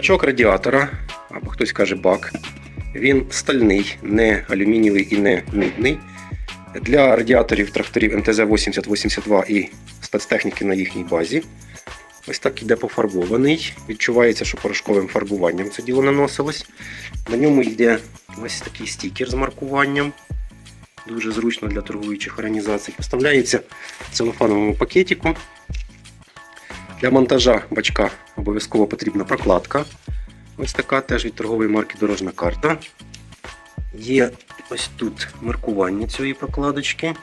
Бачок радіатора, або хтось каже бак. Він стальний, не алюмінієвий і не мідний. Для радіаторів тракторів МТЗ-8082 і спецтехніки на їхній базі. Ось так іде пофарбований. Відчувається, що порошковим фарбуванням це діло наносилось. На ньому йде ось такий стікер з маркуванням. Дуже зручно для торгуючих організацій. Вставляється в целофановому пакетику. Для монтажа бачка обов'язково потрібна прокладка. Ось така теж від торгової марки дорожна карта. Є ось тут маркування цієї прокладочки.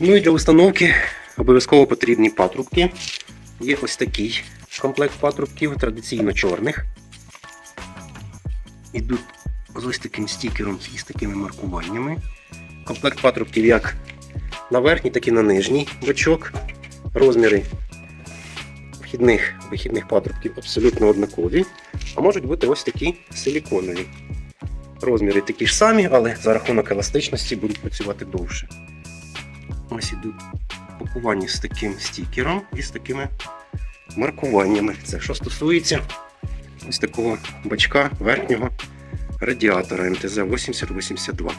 Ну і для установки обов'язково потрібні патрубки. Є ось такий комплект патрубків, традиційно чорних. Ідуть з ось таким стікером і з такими маркуваннями. Комплект патрубків як на верхній, так і на нижній бачок. Розміри вхідних вихідних патрубків абсолютно однакові, а можуть бути ось такі силіконові. Розміри такі ж самі, але за рахунок еластичності будуть працювати довше. Ось ідуть пакування з таким стікером і з такими маркуваннями. Це що стосується ось такого бачка верхнього радіатора МТЗ 8082.